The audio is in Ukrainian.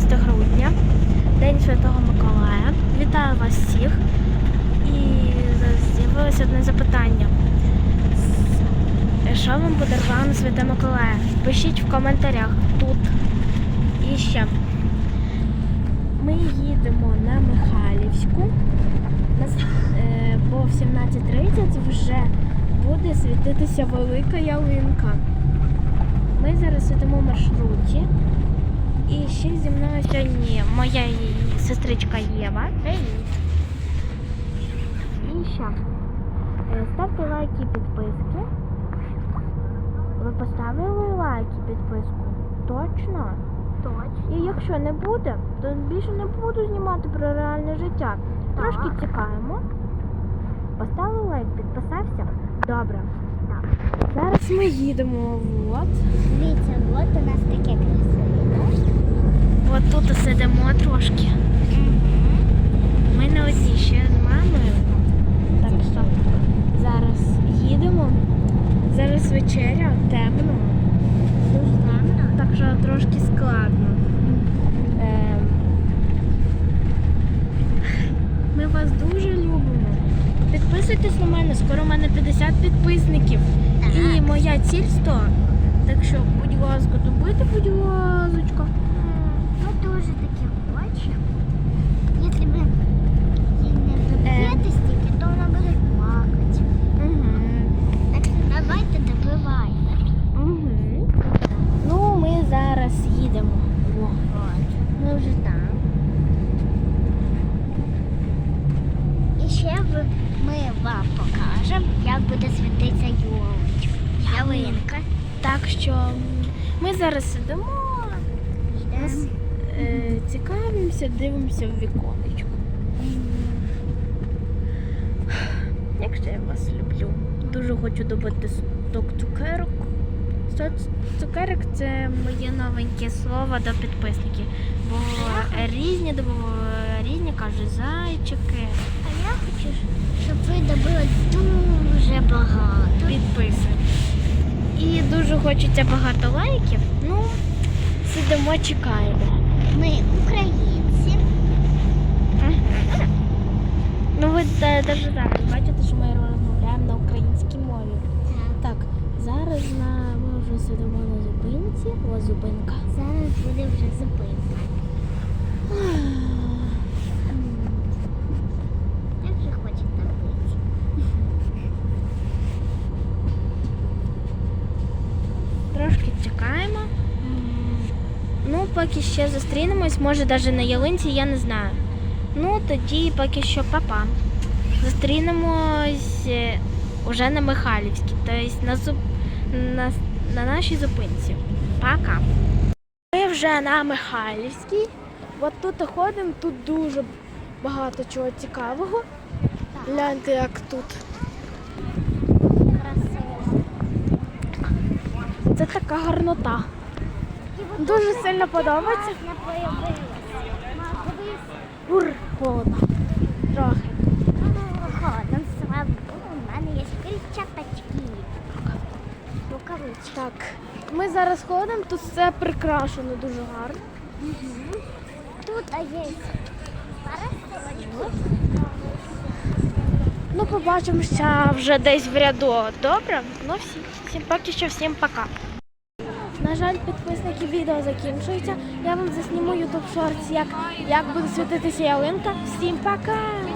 11 грудня, День Святого Миколая. Вітаю вас всіх. І з'явилося одне запитання. Що вам подарував на Святе Миколая? Пишіть в коментарях тут. І ще. Ми їдемо на Михайлівську. Е, бо в 17.30 вже буде світитися велика ялинка. Ми зараз маршруті. І ще зі мною сьогодні моя сестричка Єва. Привіт. І ще. Ставте лайки підписки. Ви поставили лайки і підписку? Точно? Точно. І якщо не буде, то більше не буду знімати про реальне життя. Трошки Так. чекаємо. Поставив лайк, підписався? Добре. Так. Зараз ми їдемо. От. Дивіться, от у нас таке красиве. Сидимо трошки. Ми не одні ще з мамою. Так що зараз їдемо. Зараз вечеря, темно, Дуже темно. так що трошки складно. Ем, Ми вас дуже любимо. Підписуйтесь на мене, скоро у мене 50 підписників. І моя ціль 100. Так що, будь ласка, добити, будь ласка. Таке хочемо. Якщо ми їй не доб'єте стільки, то вона буде плакати. Так що давайте добивайте. Ну, ми зараз їдемо. Ми вже там. І ще ми вам покажемо, як буде світитися ялиночка. Ялинка. Так що ми зараз сидимо, е, цікавимося, дивимося в віконечко. Як же я вас люблю. Дуже хочу добити сток цукерок. Сто- Цукерок це моє новеньке слово до підписників. Бо різні різні кажуть зайчики. А я хочу, щоб ви добили дуже багато. Підписуємо. І дуже хочеться багато лайків. Ну, сидимо, чекаємо. Ми українці. Ну, ви навіть зараз бачите, що ми розмовляємо на українській мові. Так, зараз на ми вже сидимо на зупинці. Ось зупинка. Зараз буде вже зупинка. Як же хочете бути? Трошки чекаємо. Поки ще зустрінемось, може навіть на ялинці, я не знаю. Ну, тоді поки що папа. Зустрінемось е, уже на Михайлівській, тобто на, зуп... на... на нашій зупинці. Пока. Ми вже на Михайлівській. От тут ходимо, тут дуже багато чого цікавого. Гляньте, як тут. Це така гарнота. Дуже сильно подобається. Ур, холодно. Трохи. Нам слава у мене є перчаточки. Рукавички. Так, ми зараз ходимо, тут все прикрашено дуже гарно. Тут є парасолочку. Ну, побачимося вже десь в ряду. Добре? Ну, всі, всім поки що, всім пока. На жаль, підписники відео закінчуються. Я вам засніму YouTube Shorts, як, як буде світитися ялинка. Всім пока!